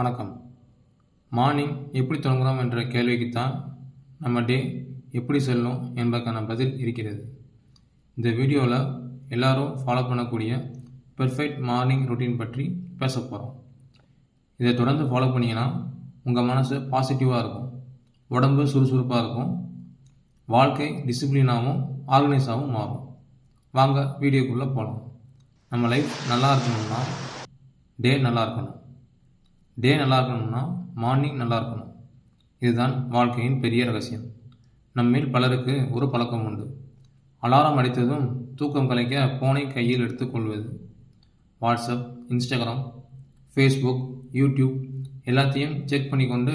வணக்கம். மார்னிங் எப்படி தொடங்குகிறோம் என்ற கேள்விக்குத்தான் நம்ம டே எப்படி செல்லும் என்பதற்கான பதில் இருக்கிறது. இந்த வீடியோவில் எல்லாரும் ஃபாலோ பண்ணக்கூடிய பெர்ஃபெக்ட் மார்னிங் ரொட்டீன் பற்றி பேச போகிறோம் இதை தொடர்ந்து ஃபாலோ பண்ணிங்கன்னா உங்கள் மனசு பாசிட்டிவாக இருக்கும். உடம்பு சுறுசுறுப்பாக இருக்கும். வாழ்க்கை டிசிப்ளினாகவும் ஆர்கனைஸாகவும் மாறும். வாங்க வீடியோக்குள்ளே போகலாம் நம்ம லைஃப் நல்லா இருக்கணும்னா டே நல்லா இருக்கணும். டே நல்லா இருக்கணும்னா மார்னிங் நல்லா இருக்கணும் இதுதான் வாழ்க்கையின் பெரிய ரகசியம். நம்மில் பலருக்கு ஒரு பழக்கம் உண்டு. அலாரம் அடித்ததும் தூக்கம் கலைக்க ஃபோனை கையில் எடுத்துக்கொள்வது வாட்ஸ்அப் இன்ஸ்டாகிராம் ஃபேஸ்புக் யூடியூப் எல்லாத்தையும் செக் பண்ணி கொண்டு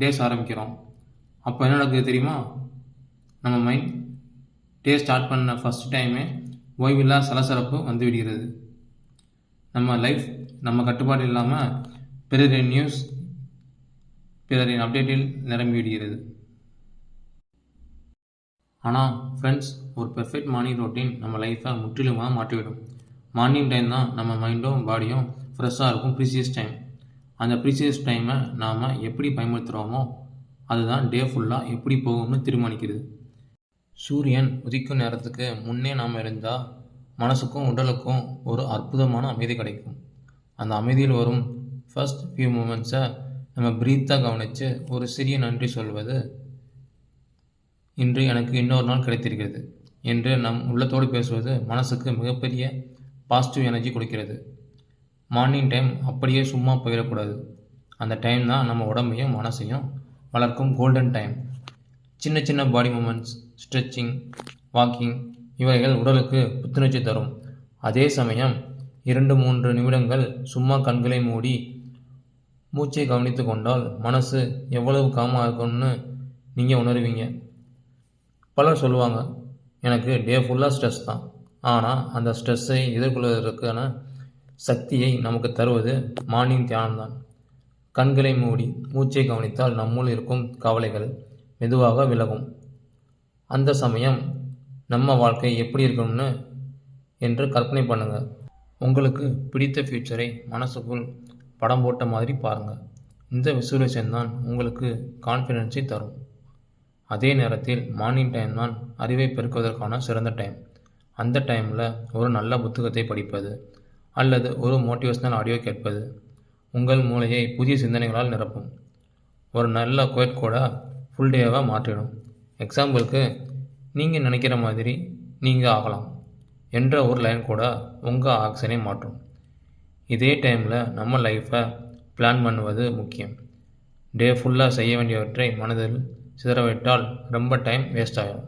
டேஸ் ஆரம்பிக்கிறோம். அப்போ என்ன நடக்குது தெரியுமா? நம்ம மைண்ட் டே ஸ்டார்ட் பண்ண ஃபஸ்ட் டைமே ஓய்வில்லா சலசலப்பு வந்துவிடுகிறது. நம்ம லைஃப் நம்ம கட்டுப்பாடு இல்லாமல் பிறரின் நியூஸ் பிறரின் அப்டேட்டில் நிரம்பிவிடுகிறது. ஆனால் ஃப்ரெண்ட்ஸ் ஒரு பெர்ஃபெக்ட் மார்னிங் ரொட்டீன் நம்ம லைஃப்பை முற்றிலுமாக மாற்றிவிடும். மார்னிங் டைம் தான் நம்ம மைண்டும் பாடியும் ஃப்ரெஷ்ஷாக இருக்கும் ப்ரீசியஸ் டைம் அந்த ப்ரீசியஸ் டைமை நாம் எப்படி பயன்படுத்துகிறோமோ அதுதான் டே ஃபுல்லாக எப்படி போகும்னு தீர்மானிக்கிறது. சூரியன் உதிக்கும் நேரத்துக்கு முன்னே நாம் இருந்தால் மனசுக்கும் உடலுக்கும் ஒரு அற்புதமான அமைதி கிடைக்கும். அந்த அமைதியில் வரும் ஃபஸ்ட் ஃபியூ மூமெண்ட்ஸை நம்ம ப்ரீத்தாக கவனித்து ஒரு சிறிய நன்றி சொல்வது. இன்று எனக்கு இன்னொரு நாள் கிடைத்திருக்கிறது. என்று நம் உள்ளத்தோடு பேசுவது மனசுக்கு மிகப்பெரிய பாசிட்டிவ் எனர்ஜி கொடுக்கிறது. மார்னிங் டைம் அப்படியே சும்மா போயிடக்கூடாது. அந்த டைம் தான் நம்ம உடம்பையும் மனசையும் வளர்க்கும் கோல்டன் டைம் சின்ன சின்ன பாடி மூமெண்ட்ஸ் ஸ்ட்ரெச்சிங் வாக்கிங் இவைகள் உடலுக்கு புத்துணர்ச்சி தரும். அதே சமயம் இரண்டு மூன்று நிமிடங்கள் சும்மா கண்களை மூடி மூச்சை கவனித்து கொண்டால் மனசு எவ்வளவு காமாக இருக்கும்னு நீங்கள் உணருவீங்க. பலர் சொல்லுவாங்க எனக்கு டே ஃபுல்லாக ஸ்ட்ரெஸ் தான். ஆனால் அந்த ஸ்ட்ரெஸ்ஸை எதிர்கொள்வதற்கான சக்தியை நமக்கு தருவது மார்னிங் தியானம்தான். கண்களை மூடி மூச்சை கவனித்தால் நம்முள் இருக்கும் கவலைகள் மெதுவாக விலகும். அந்த சமயம் நம்ம வாழ்க்கை எப்படி இருக்கணும்னு என்று கற்பனை பண்ணுங்கள் உங்களுக்கு பிடித்த ஃப்யூச்சரை மனசுக்குள் படம் போட்ட மாதிரி பாருங்கள் இந்த விசுவலேஷன் தான் உங்களுக்கு கான்ஃபிடென்ஸை தரும். அதே நேரத்தில் மார்னிங் டைம் தான் அறிவை பெருக்குவதற்கான சிறந்த டைம் அந்த டைமில் ஒரு நல்ல புத்தகத்தை படிப்பது அல்லது ஒரு மோட்டிவேஷ்னல் ஆடியோ கேட்பது உங்கள் மூளையை புதிய சிந்தனைகளால் நிரப்பும். ஒரு நல்ல கோயட் கூட ஃபுல் டேவாக மாற்றிடும். எக்ஸாம்பிளுக்கு நீங்கள் நினைக்கிற மாதிரி நீங்கள் ஆகலாம் என்ற ஒரு லைன் கூட உங்கள் ஆக்ஷனை மாற்றும். இதே டைமில் நம்ம லைஃப்பை பிளான் பண்ணுவது முக்கியம். டே ஃபுல்லாக செய்ய வேண்டியவற்றை மனதில் சிதறவிட்டால் ரொம்ப டைம் வேஸ்ட் ஆகும்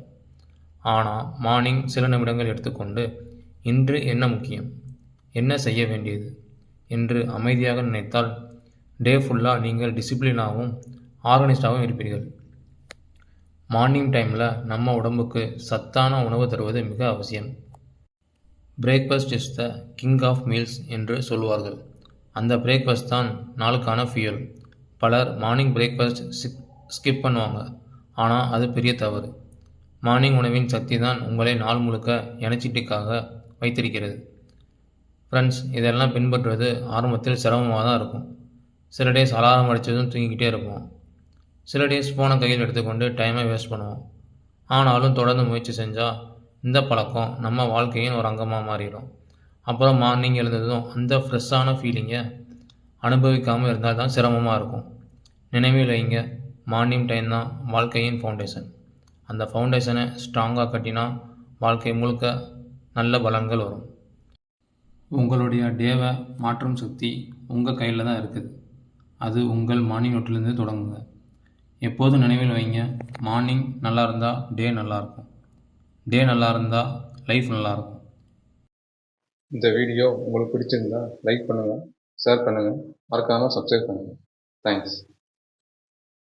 ஆனால் மார்னிங் சில நிமிடங்கள் எடுத்துக்கொண்டு இன்று என்ன முக்கியம்? என்ன செய்ய வேண்டியது? என்று அமைதியாக நினைத்தால் டே ஃபுல்லாக நீங்கள் டிசிப்ளினாகவும் ஆர்கனைஸ்டாகவும் இருப்பீர்கள். மார்னிங் டைமில் நம்ம உடம்புக்கு சத்தான உணவு தருவது மிக அவசியம். Breakfast is the king of meals என்று சொல்லுவார்கள். அந்த பிரேக்ஃபாஸ்ட் தான் நாளுக்கான ஃபியூல் பலர் மார்னிங் பிரேக்ஃபாஸ்ட் ஸ்கிப் ஸ்கிப் பண்ணுவாங்க. ஆனால் அது பெரிய தவறு. மார்னிங் உணவின் சக்தி தான் உங்களை நாள் முழுக்க எனர்ஜெட்டிக்காக வைத்திருக்கிறது. ஃப்ரெண்ட்ஸ் இதெல்லாம் பின்பற்றுவது ஆரம்பத்தில் சிரமமாக தான் இருக்கும். சில டேஸ் அலாரம் அடித்ததும் தூங்கிக்கிட்டே இருப்போம். சில டேஸ் ஃபோனை கையில் எடுத்துக்கொண்டு டைமை வேஸ்ட் பண்ணுவோம். ஆனாலும் தொடர்ந்து முயற்சி செஞ்சால் இந்த பழக்கம் நம்ம வாழ்க்கையின் ஒரு அங்கமாக மாறிடும். அப்புறம் மார்னிங் எழுந்ததும் அந்த ஃப்ரெஷ்ஷான ஃபீலிங்கை அனுபவிக்காமல் இருந்தால் தான் சிரமமாக இருக்கும். நினைவில் வைங்க மார்னிங் டைம் தான் வாழ்க்கையின் ஃபவுண்டேஷன் அந்த ஃபவுண்டேஷனை ஸ்ட்ராங்காக கட்டினா வாழ்க்கை முழுக்க நல்ல பலன்கள் வரும். உங்களுடைய டேவை மாற்றும் சக்தி உங்கள் கையில் தான் இருக்குது. அது உங்கள் மார்னிங் ரொட்டிலேருந்து தொடங்குங்க. எப்போதும் நினைவில் வைங்க மார்னிங் நல்லா இருந்தால் டே நல்லாயிருக்கும் டே நல்லா இருந்தால் லைஃப் நல்லாயிருக்கும் இந்த வீடியோ உங்களுக்கு பிடிச்சிருந்தா லைக் பண்ணுங்கள் ஷேர் பண்ணுங்கள் மறக்காமல் சப்ஸ்கிரைப் பண்ணுங்கள் தேங்க்ஸ்